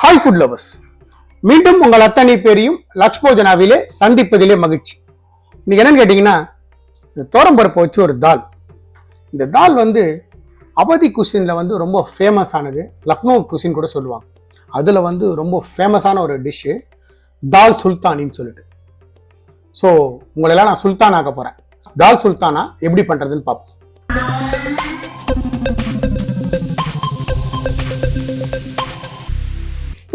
Hi food lovers மீண்டும் உங்கள் அத்தனை பேரையும் லக்ஷ்போஜனாவிலே சந்திப்பதிலே மகிழ்ச்சி. இன்னைக்கு என்னன்னு கேட்டிங்கன்னா இந்த தோரம்பருப்பை வச்சு ஒரு தால். இந்த தால் வந்து அவதி குசினில் வந்து ரொம்ப ஃபேமஸ் ஆனது. லக்னோ குசின் கூட சொல்லுவாங்க. அதில் வந்து ரொம்ப ஃபேமஸான ஒரு டிஷ்ஷு தால் சுல்தானின்னு சொல்லிட்டு. ஸோ உங்களெல்லாம் நான் சுல்தான் ஆக்க போகிறேன் தால் சுல்தானா எப்படி பண்ணுறதுன்னு பார்ப்போம்.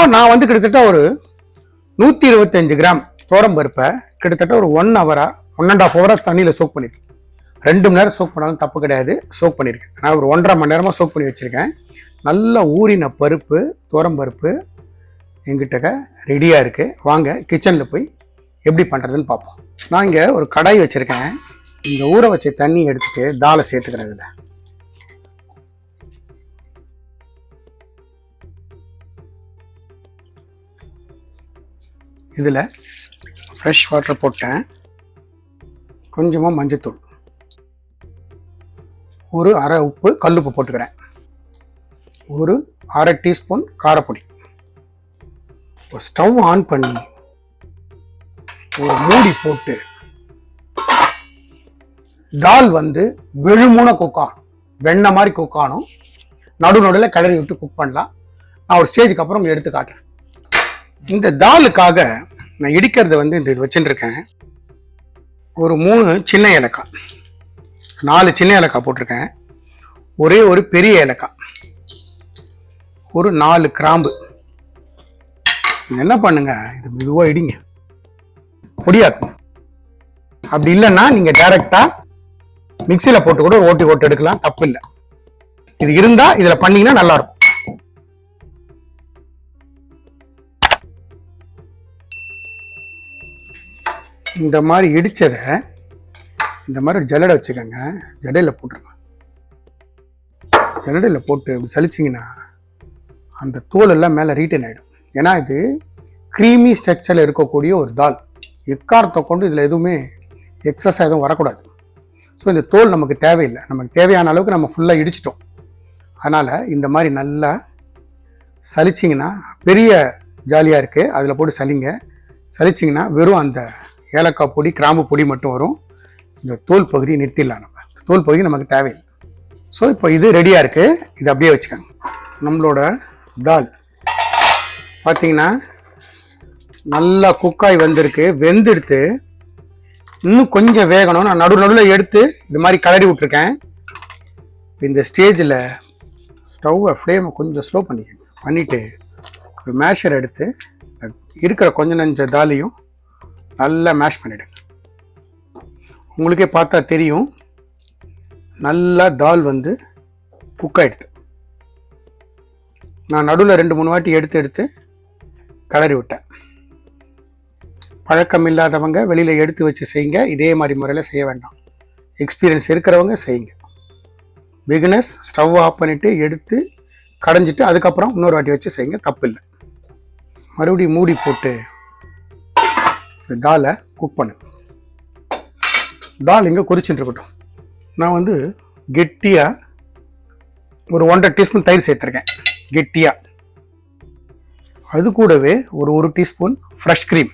இப்போ நான் வந்து கிட்டத்தட்ட ஒரு நூற்றி இருபத்தஞ்சு கிராம் தோரம் பருப்பை கிட்டத்தட்ட ஒரு ஒன் ஹவரா ஒன் அண்ட் ஆஃப் ஹவராக தண்ணியில் சோக் பண்ணியிருக்கேன் ரெண்டு மணி நேரம் சோக் பண்ணாலும் தப்பு கிடையாது சோக் பண்ணியிருக்கேன் நான் ஒரு ஒன்றரை மணி நேரமாக சோக் பண்ணி வச்சுருக்கேன். நல்லா ஊறின பருப்பு தோரம் பருப்பு எங்கிட்ட ரெடியாக இருக்குது வாங்க கிச்சனில் போய் எப்படி பண்ணுறதுன்னு பார்ப்போம். நான் இங்கே ஒரு கடாய் வச்சுருக்கேன். இந்த ஊற வச்ச தண்ணி எடுத்துகிட்டு தாலை சேர்த்துக்கிறேன் இதில். இதில் ஃப்ரெஷ் வாட்டர் போட்டேன். கொஞ்சமாக மஞ்சத்தூள். ஒரு அரை உப்பு கல்லுப்பு போட்டுக்கிறேன். ஒரு அரை டீஸ்பூன் காரப்பொடி. இப்போ ஸ்டவ் ஆன் பண்ணி ஒரு மூடி போட்டு தால் வந்து விழுமூன குக்கானும் வெண்ணெய் மாதிரி குக்கானும் நடு நடுவில் கிளறி விட்டு குக் பண்ணலாம். நான் ஒரு ஸ்டேஜுக்கு அப்புறம் உங்களுக்கு எடுத்து காட்டுறேன். இந்த தாலுக்காக நான் இடிக்கிறத வந்து இந்த இது வச்சுட்டுருக்கேன் ஒரு மூணு சின்ன ஏலக்காய். நாலு சின்ன ஏலக்காய் போட்டிருக்கேன். ஒரே ஒரு பெரிய ஏலக்காய். ஒரு நாலு கிராம்பு. என்ன பண்ணுங்க? இது மெதுவாக இடிங்க. பொடியாக்கும் அப்படி இல்லைன்னா நீங்கள் டைரெக்டாக மிக்சியில் போட்டு கூட ஓட்டி ஓட்டு எடுக்கலாம். தப்பு இல்லை இது இருந்தால் இதில் பண்ணிங்கன்னா நல்லாயிருக்கும் இந்த மாதிரி இடித்ததை இந்த மாதிரி ஜல்லடை வச்சுக்கோங்க. ஜடையில் போட்டுருங்க. ஜல்லடையில் போட்டு இப்படி சலிச்சிங்கன்னா அந்த தோல் எல்லாம் மேலே ரீட்டன் ஆகிடும் ஏன்னா இது க்ரீமி ஸ்ட்ரக்சரில் இருக்கக்கூடிய ஒரு தால். எக்காரத்தை கொண்டு இதில் எதுவுமே எக்ஸஸாக எதுவும் வரக்கூடாது. ஸோ இந்த தோல் நமக்கு தேவையில்லை. நமக்கு தேவையான அளவுக்கு நம்ம ஃபுல்லாக இடிச்சிட்டோம். அதனால் இந்த மாதிரி நல்லா சலிச்சிங்கன்னா பெரிய ஜாலியாக இருக்குது அதில் போட்டு சலிங்க. சலிச்சிங்கன்னா வெறும் அந்த ஏலக்காய் பொடி கிராம்பு பொடி மட்டும் வரும். இந்த தோல் பகுதியை நிறுத்திடலாம் நம்ம. தோல் பகுதி நமக்கு தேவையில்லை. ஸோ இப்போ இது ரெடியாக இருக்குது இது அப்படியே வச்சுக்கோங்க. நம்மளோட தால். பார்த்தீங்கன்னா நல்லா குக்காய் வந்திருக்கு. வெந்தெடுத்து இன்னும் கொஞ்சம் வேகணும். நான் நடு நடுவில் எடுத்து இது மாதிரி கலரி விட்ருக்கேன் இந்த ஸ்டேஜில் ஸ்டவ்வை ஃப்ளேமை கொஞ்சம் ஸ்லோ பண்ணிக்கோங்க. பண்ணிவிட்டு ஒரு மேஷர் எடுத்து இருக்கிற கொஞ்ச நஞ்ச தாலியும் நல்லா மேஷ் பண்ணிவிடுங்க உங்களுக்கே பார்த்தா தெரியும். நல்லா தால் வந்து குக் ஆகிடுது நான் நடுவில் ரெண்டு மூணு வாட்டி எடுத்து எடுத்து கலரி விட்டேன். பழக்கம் இல்லாதவங்க வெளியில் எடுத்து வச்சு செய்யுங்க. இதே மாதிரி முறையில் செய்ய வேண்டாம். எக்ஸ்பீரியன்ஸ் இருக்கிறவங்க செய்யுங்க. பிகினஸ் ஸ்டவ் ஆஃப் பண்ணிவிட்டு எடுத்து கடைஞ்சிட்டு அதுக்கப்புறம் இன்னொரு வாட்டி வச்சு செய்யுங்க. தப்பு இல்லை மறுபடியும் மூடி போட்டு இந்த தாலை குக் பண்ணு. தால் இங்கே கொதிச்சுட்டு இருக்கட்டும் நான் வந்து கெட்டியாக ஒரு ஒன்றரை டீஸ்பூன் தயிர் சேர்த்துருக்கேன். கெட்டியாக அது கூடவே ஒரு ஒரு டீஸ்பூன் ஃப்ரெஷ் க்ரீம்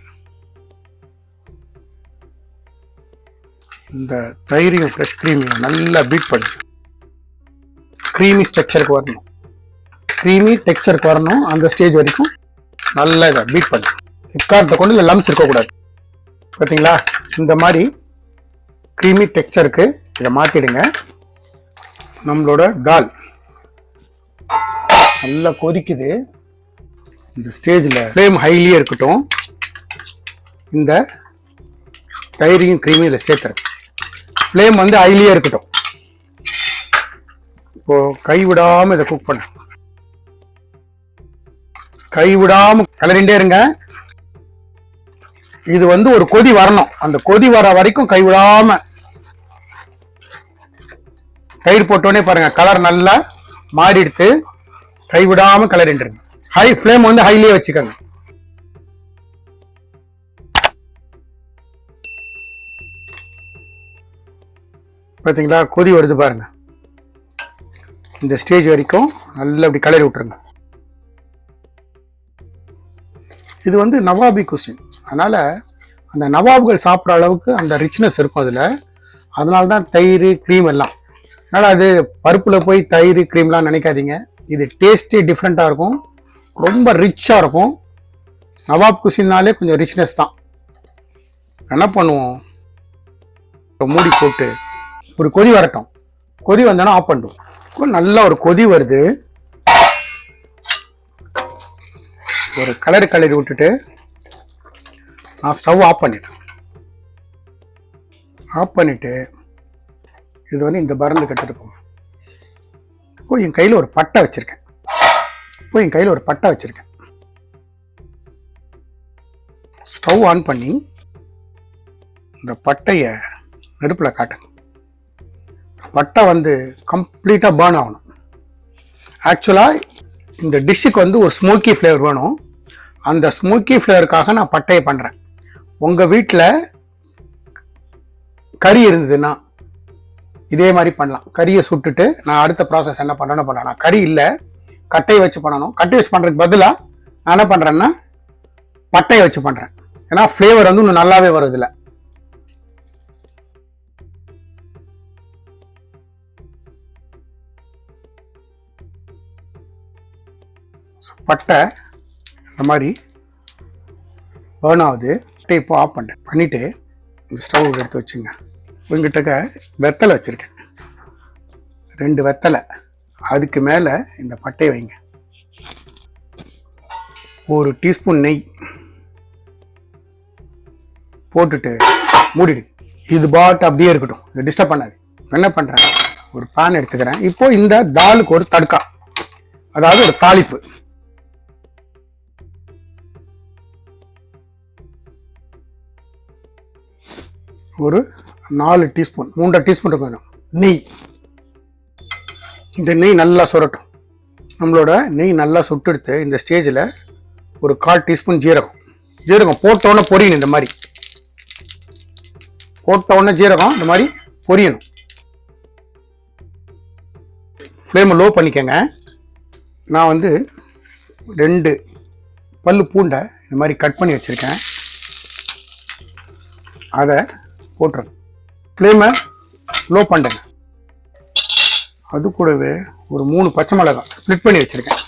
இந்த தயிரையும் ஃப்ரெஷ் க்ரீமையும் நல்லா பீட் பண்ணு. க்ரீமி ஸ்ட்ரக்சருக்கு வரணும். க்ரீமி டெக்ஸ்டருக்கு வரணும். அந்த ஸ்டேஜ் வரைக்கும் நல்லா இதை பீட் பண்ணி. இக்காரத்தை கொண்டு இல்லை லம்ஸ் இருக்கக்கூடாது. பார்த்தீங்களா இந்த மாதிரி க்ரீமி டெக்ஸ்டருக்கு இதை மாற்றிடுங்க நம்மளோட தால் நல்லா கொதிக்குது. இந்த ஸ்டேஜில் ஃப்ளேம் ஹைலியே இருக்கட்டும். இந்த தயிரையும் க்ரீமையும் இதில் சேர்த்துறேன். ஃப்ளேம் வந்து ஹைலியே இருக்கட்டும். இப்போ கைவிடாமல் இதை குக் பண்ண கைவிடாமல் கலரிண்டே இருங்க. இது வந்து ஒரு கொதி வரணும். அந்த கொதி வர வரைக்கும் கைவிடாம தயிர் போட்டோடனே பாருங்க கலர் நல்லா மாறிடுத்து எடுத்து விடாம கலரிண்டுருங்க ஹை ஃப்ளேம் வந்து ஹைலேயே வச்சுக்கோங்க. பார்த்தீங்களா கொதி வருது பாருங்க. இந்த ஸ்டேஜ் வரைக்கும் நல்லா அப்படி கலரி விட்டுருங்க. இது வந்து நவாபி குசின் அதனால் அந்த நவாப்கள் சாப்பிட்ற அளவுக்கு அந்த ரிச்னஸ் இருக்கும் அதில். அதனால தான் தயிர் க்ரீம் எல்லாம். அதனால் அது பருப்பில் போய் தயிர் க்ரீம்லாம் நினைக்காதீங்க. இது டேஸ்ட்டே டிஃப்ரெண்ட்டாக இருக்கும். ரொம்ப ரிச்சாக இருக்கும். நவாப் குசின்னாலே கொஞ்சம் ரிச்னஸ் தான். என்ன பண்ணுவோம்? இப்போ மூடி போட்டு ஒரு கொதி வரட்டும். கொதி வந்தோன்னா ஆஃப் பண்ணுவோம் நல்லா நல்ல ஒரு கொதி வருது. ஒரு கலர் கலரி விட்டுட்டு நான் ஸ்டவ் ஆஃப் பண்ணிட்டேன். ஆஃப் பண்ணிவிட்டு இது வந்து இந்த பரண்டு கட்டிட்டு போங்க இப்போ என் கையில் ஒரு பட்டை வச்சுருக்கேன். இப்போ என் கையில் ஒரு பட்டை வச்சுருக்கேன். ஸ்டவ் ஆன் பண்ணி இந்த பட்டையை நெருப்பில் காட்டுங்க. பட்டை வந்து கம்ப்ளீட்டாக பேர்ன் ஆகணும். ஆக்சுவலாக இந்த டிஷ்ஷுக்கு வந்து ஒரு ஸ்மோக்கி ஃப்ளேவர் வேணும். அந்த ஸ்மோக்கி ஃப்ளேவருக்காக நான் பட்டையை பண்ணுறேன் உங்கள் வீட்டில் கறி இருந்ததுன்னா இதே மாதிரி பண்ணலாம். கறியை சுட்டுட்டு நான் அடுத்த ப்ராசஸ் என்ன பண்ணணும் பண்ணலாம். கறி இல்லை கட்டையை வச்சு பண்ணணும். கட்டை வச்சு பண்ணுறதுக்கு பதிலாக நான் என்ன பண்ணுறேன்னா பட்டையை வச்சு பண்ணுறேன் ஏன்னா ஃப்ளேவர் வந்து இன்னும் நல்லாவே வருது பட்டை இந்த மாதிரி பேர்ன் ஆகுது. பட்டை இப்போ ஆஃப் பண்ணிட்டேன் பண்ணிவிட்டு இந்த ஸ்டவ் எடுத்து வச்சுங்க. உங்ககிட்ட வெத்தலை வச்சுருக்கேன். ரெண்டு வெத்தலை. அதுக்கு மேலே இந்த பட்டையை வைங்க. ஒரு டீஸ்பூன் நெய் போட்டுட்டு மூடிடு. இது பாட்டு அப்படியே இருக்கட்டும். இதை டிஸ்டர்ப் பண்ணாது. என்ன பண்ணுறேன் ஒரு பேன் எடுத்துக்கிறேன். இப்போ இந்த தாலுக்கு ஒரு தடுக்கா. அதாவது ஒரு தாளிப்பு. ஒரு நாலு டீஸ்பூன் மூன்றரை டீஸ்பூன் இருக்கும் நெய். இந்த நெய் நல்லா சுரட்டும். நம்மளோட நெய் நல்லா சுட்டெடுத்து இந்த ஸ்டேஜில் ஒரு கால் டீஸ்பூன் ஜீரகம். ஜீரகம் போட்டோன்னே பொரியணும் இந்த மாதிரி. போட்ட உடனே ஜீரகம் இந்த மாதிரி பொரியணும். ஃப்ளேமை லோ பண்ணிக்கங்க. நான் வந்து ரெண்டு பல் பூண்டை இந்த மாதிரி கட் பண்ணி வச்சுருக்கேன். அதை போட்டுருங்க. ஃப்ளேமை லோ பண்ணுங்க. அது கூடவே ஒரு மூணு பச்சை மிளகாய் ஸ்ப்ளிட் பண்ணி வச்சுருக்கேன்.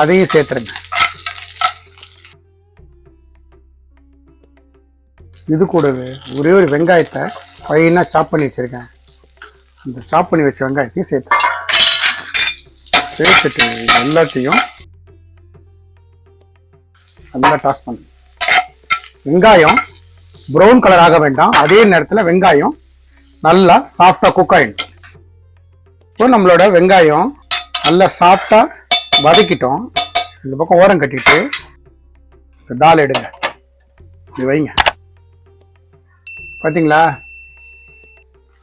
அதையும் சேர்த்துருங்க. இது கூடவே ஒரே ஒரு வெங்காயத்தை ஃபைனாக சாப் பண்ணி வச்சுருக்கேன். அந்த சாப் பண்ணி வச்ச வெங்காயத்தையும் சேர்த்து சேர்த்துட்டு எல்லாத்தையும் நல்லா டாஸ் பண்ணு வெங்காயம் ப்ரௌன் கலர் ஆக வேண்டாம். அதே நேரத்தில் வெங்காயம் நல்லா சாஃப்டாக குக் ஆகிடும் இப்போ நம்மளோட வெங்காயம் நல்லா சாஃப்டாக வதக்கிட்டோம். இந்த பக்கம் ஓரம் கட்டிட்டு தால் எடுங்க. இது வைங்க. பார்த்தீங்களா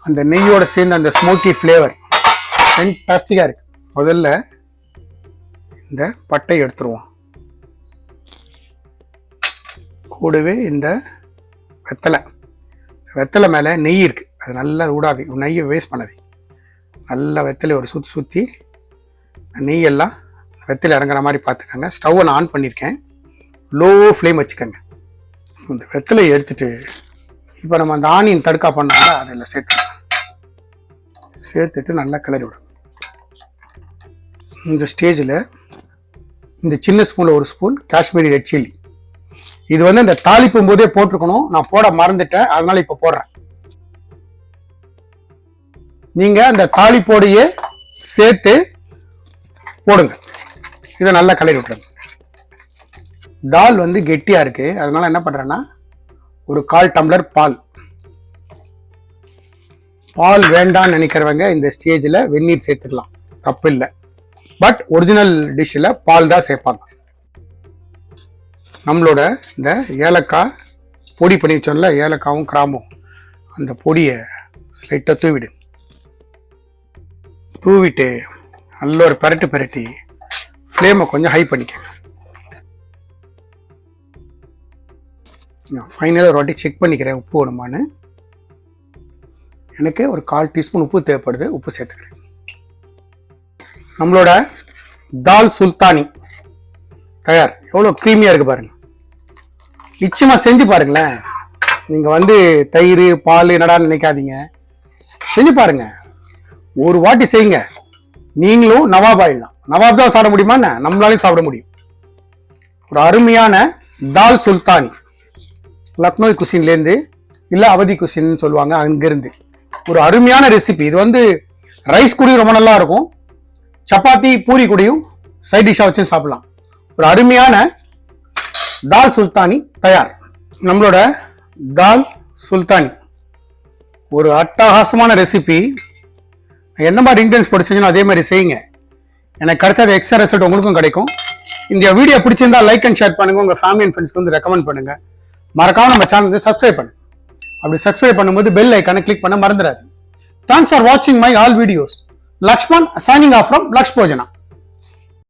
அந்த நெய்யோட சேர்ந்த அந்த ஸ்மோக்கி ஃப்ளேவர் ஃபென்டாஸ்டிக்காக இருக்கு. முதல்ல இந்த பட்டை எடுத்துருவோம். கூடவே இந்த வெத்தலை. வெத்தலை மேலே நெய் இருக்குது அது நல்லா விடாது நெய்யை வேஸ்ட் பண்ணாது நல்லா வெத்தலை ஒரு சுற்றி சுற்றி நெய்யெல்லாம் வெத்தலை இறங்குற மாதிரி பார்த்துக்கோங்க. ஸ்டவ்வை நான் ஆன் பண்ணியிருக்கேன் லோ ஃப்ளேம் வச்சுக்கோங்க. இந்த வெத்தலையை எடுத்துட்டு இப்போ நம்ம அந்த ஆனியன் தடுக்கா பண்ணோம்னா அதில் சேர்த்து சேர்த்துட்டு நல்லா கிளறி விடும் இந்த ஸ்டேஜில் இந்த சின்ன ஸ்பூனில் ஒரு ஸ்பூன் காஷ்மீரி ரெட் சில்லி இது வந்து அந்த தாளிப்பும் போதே போட்டிருக்கணும். நான் போட மறந்துட்டேன். அதனால இப்போ போடுறேன். நீங்க அந்த தாளிப்போடையே சேர்த்து போடுங்க. இதை நல்லா கலரி விட்டுருங்க. தால் வந்து கெட்டியா இருக்கு. அதனால என்ன பண்றேன்னா ஒரு கால் டம்ளர் பால். பால் வேண்டாம்னு நினைக்கிறவங்க இந்த ஸ்டேஜில் வெந்நீர் சேர்த்துக்கலாம். தப்பு இல்லை பட் ஒரிஜினல் டிஷ்ஷில் பால் தான் சேர்ப்பாங்க. நம்மளோட இந்த ஏலக்காய் பொடி பண்ணி வச்சோம்ல ஏலக்காவும் கிராமும் அந்த பொடியை ஸ்லைட்டாக தூவிடு. தூவிட்டு நல்ல ஒரு பரட்டு பரட்டி ஃப்ளேமை கொஞ்சம் ஹை பண்ணிக்கங்க நான் ஃபைனலாக ஒரு வாட்டி செக் பண்ணிக்கிறேன் உப்பு வேணுமான்னு. எனக்கு ஒரு கால் டீஸ்பூன் உப்பு தேவைப்படுது உப்பு சேர்த்துக்கிறேன். நம்மளோட தால் சுல்தானி தயார். எவ்வளோ க்ரீமியாக இருக்கு பாருங்க. நிச்சயமாக செஞ்சு பாருங்களேன். நீங்கள் வந்து தயிர் பால் என்னடான்னு நினைக்காதீங்க. செஞ்சு பாருங்க. ஒரு வாட்டி செய்யுங்க. நீங்களும் நவாப் ஆயிடலாம். நவாப் தான் சாப்பிட முடியுமா என்ன? நம்மளாலையும் சாப்பிட முடியும். ஒரு அருமையான தால் சுல்தானி. லக்னோய் குசின்லேருந்து இல்லை அவதி குசின்னு சொல்லுவாங்க அங்கேருந்து. ஒரு அருமையான ரெசிபி இது வந்து ரைஸ் கூடயும் ரொம்ப நல்லா இருக்கும். சப்பாத்தி பூரி கூடயும் சைட் டிஷ்ஷாக வச்சு சாப்பிடலாம். ஒரு அருமையான தால் சுல்தானி தயார். நம்மளோட தால் சுல்தானி. ஒரு அட்டகாசமான ரெசிபி என்ன மாதிரி இன்டென்ஸ் போட்டு செஞ்சணும் அதே மாதிரி செய்யுங்க. எனக்கு கிடைச்ச எக்ஸ்ட்ரா ரிசல்ட் உங்களுக்கும் கிடைக்கும். இந்த வீடியோ பிடிச்சிருந்தா லைக் அண்ட் ஷேர் பண்ணுங்க. உங்க ஃபேமிலி அண்ட் ஃப்ரெண்ட்ஸ்க்கு வந்து ரெக்கமெண்ட் பண்ணுங்க. மறக்காம நம்ம சேனல் வந்து சப்ஸ்கிரைப் பண்ணுங்க. அப்படி சப்ஸ்கிரைப் பண்ணும்போது பெல் ஐக்கானை கிளிக் பண்ண மறந்துடாது தேங்க்ஸ் ஃபார் வாட்சிங் my all videos Lakshman signing off from Laksh Bhojana